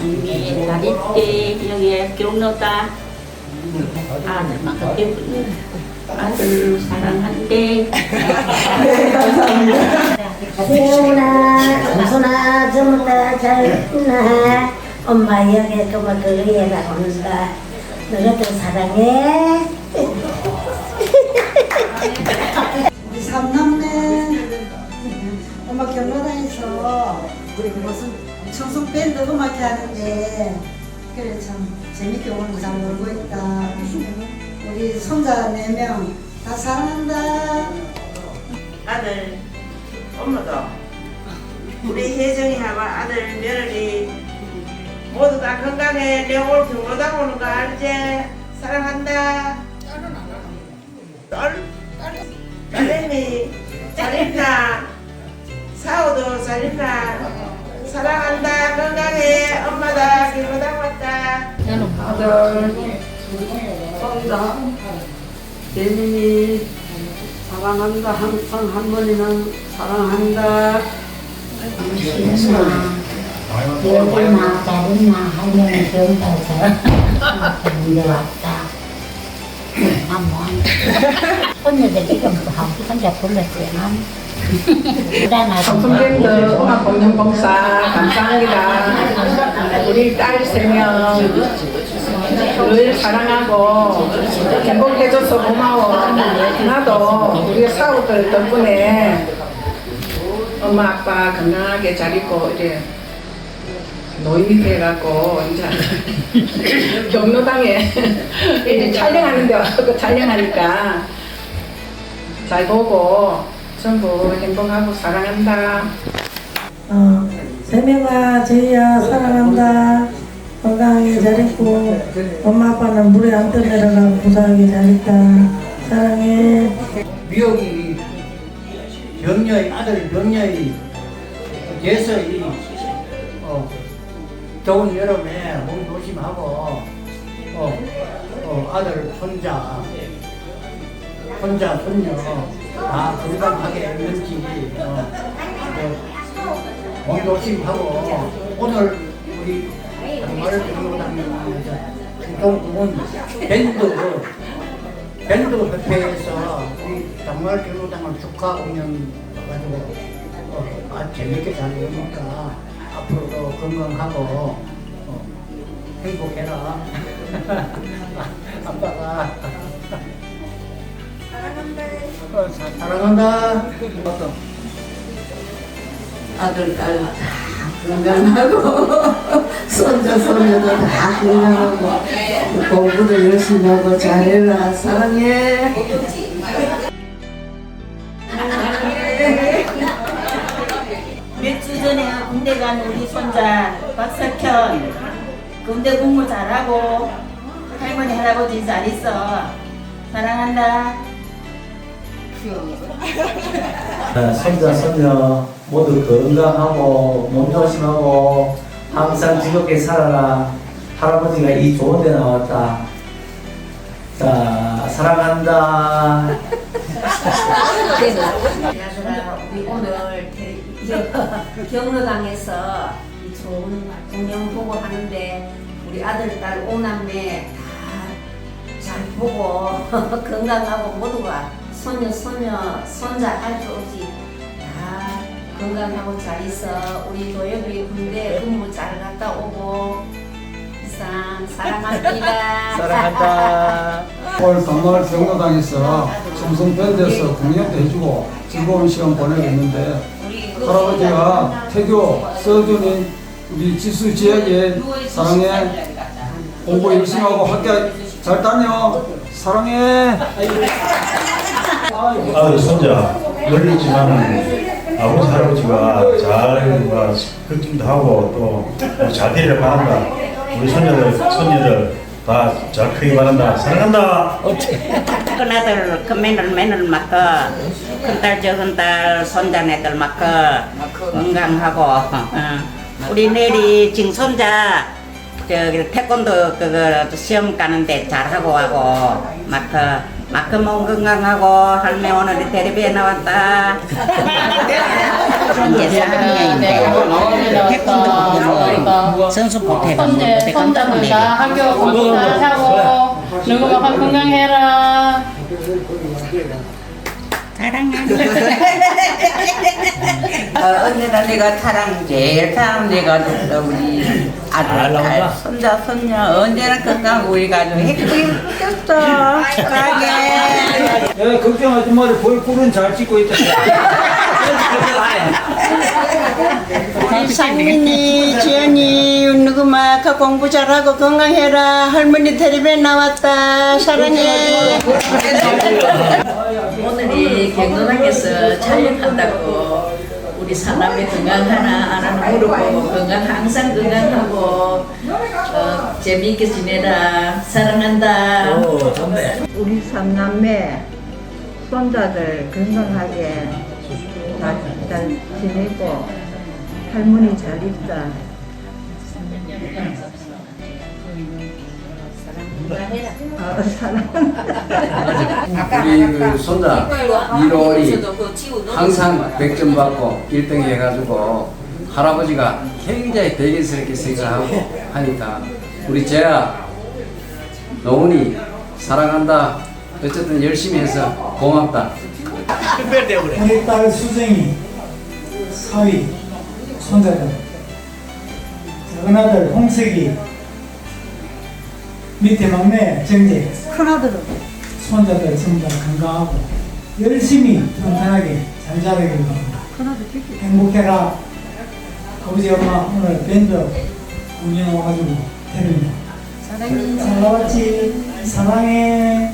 잘 있대 여기에 경로다 아들만 그때 아들 사랑한대 세훈아, 정순아, 전부 다잘 있나? 엄마 여기 그만 그거에다 온다. 너희들 사랑해. 우리 삼남매 엄마 경로당에서 우리 무슨 청송 밴드 음악회 하는데 그래 참 재밌게 오늘 잘 놀고 있다 우리 손자 네 명 다 사랑한다 아들 엄마도 우리 혜정이하고 아들 며느리 모두 다 건강해 내올 경로당 오는 거 알지? 사랑한다 딸? 딸내미 잘 있나? 사오도 잘 있나? 사랑한다 건강해 엄마다 경로당 왔다 아들 son자 예민이 사랑한다 항상 할머니는 사랑한다 여기나 잘있나 할머니 잘 이제 왔다. 나뭐 손녀들 이름 한 혼자 불렀어요. 난. 선생님들 음악 공연 봉사 감사합니다. 우리 딸 세명 늘 사랑하고 행복해줘서 고마워. 나도 우리 사우들 덕분에 엄마 아빠 건강하게 잘 있고 이제 노인이 돼갖고 이제 경로당에 촬영하는데 와서 촬영하니까 잘 보고 전부 행복하고 사랑한다. 어, 세명아 제이야 사랑한다. 건강하게 잘 있고 엄마 아빠는 물에 안 떠내려가 무사하게 잘 있다. 사랑해. 미역이 병녀의 아들 병녀의 돼서 이 어, 더운 여름에 몸 조심하고 어, 어, 아들 손자 손자 손녀. 다 건강하게 있는지 어, 어, 몸 조심하고 오늘 우리 정말 경로당에서 중동군 밴드 밴드 협회에서 우리 정말 경로당을 축하 공연 가지고 어, 아주 재밌게 잘 노니까 앞으로도 건강하고 어, 행복해라 사랑한다. 어, 사- 사랑한다 아들, 딸 다 건강하고, 손자, 손녀도 다 건강하고, 공부도 열심히 하고 잘해라. 사랑해. 몇 주 전에 군대 간 우리 손자 박석현. 군대 공부 잘하고 할머니 할아버지 잘 있어. 사랑한다 어, 손자 손녀 모두 건강하고 몸 조심하고 항상 즐겁게 살아라. 할아버지가 이 좋은 데 나왔다. 자 사랑한다. 우리 오늘 경로당에서 이 좋은 공연 보고 하는데 우리 아들, 딸, 오남매 다 잘 보고 건강하고 모두가 손녀, 손녀, 손자 할수 없이 다 건강하고 잘 있어. 우리 도엽이 군대 근무 잘 갔다 오고. 이상 사랑합니다. 사랑한다. 오늘 정말 경로당에서 청송밴드에서 공연도 해주고 즐거운 시간 보내고 있는데 할아버지가 태교 서준이 우리 지수 지혜기 사랑해. 공부 열심히 하고 학교 잘 다녀. 사랑해 아들 손자 열리지만은 아버지 할아버지가 잘 뭐, 걱정도 하고 또 잘 되리라 바란다. 우리 손녀들 손녀들 다 잘 크기 바란다. 사랑한다. 큰 아들 큰 며느리 며느리 맡고 큰딸 적은 딸 손자네들 맡고 건강하고 어. 우리 내리 지금 손자 저기 태권도 그거 시험 가는데 잘하고 하고 맡고 몸 건강하고 할매 오늘 텔레비에 나왔다. 이제 4학년인데 태권도 선수 못해가지고 그때 깜짝 손자들 놀래. 다 학교 공부 잘하고 누구가 건강해라. 어, 언제나 내가 사랑 제일 사랑 내가 우리 아들 딸 손자 손녀 언제나 건강 우리 가족 웃겼어 사랑해 야, 걱정하지 마라. 벌꿀은 잘 찍고 있다. 상민이, 지연이, 누구마 가 공부 잘하고 건강해라. 할머니 텔레비에 나왔다. 사랑해. 오늘이 경로당에서 촬영한다고 우리 사람이 건강하나 안 하나 물어보고 건강 항상 건강하고 어, 재미있게 지내라 사랑한다. 우리 삼남매 손자들 건강하게 잘, 잘 지내고 할머니 잘 있다. 우리 그 손자 이로이 항상 100점 받고 1등 해가지고 할아버지가 굉장히 대견스럽게 생각하고 하니까 우리 재야 노은이 사랑한다. 어쨌든 열심히 해서 고맙다. 우리 딸 수정이, 사위, 손자들, 작은 아들 홍석이, 밑에 막내 정재, 큰아들은 손자들 전부 다 건강하고 열심히 튼튼하게 잘 자라길 바랍니다. 행복해라. 아버지 엄마 오늘 밴드 운영 와가지고 데립니다. 잘 나왔지? 사랑해.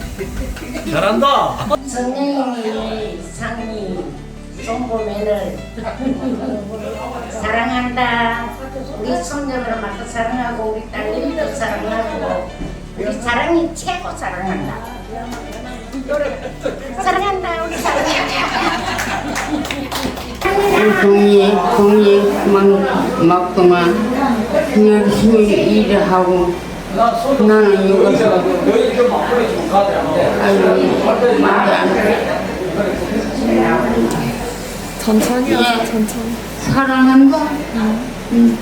잘한다. 선생님이 상이 종보면을 사랑한다. 우리 손녀를 맡아 사랑하고 우리 딸내미도 사랑하고 우리 사랑이 최고 사랑한다. 사랑한다 우리 동이 동이만 먹더만 열심히 일을 하고 나는 여기서 아이고 말이 안 돼. 천천히 예. 하자, 천천히. 사랑한다. 응.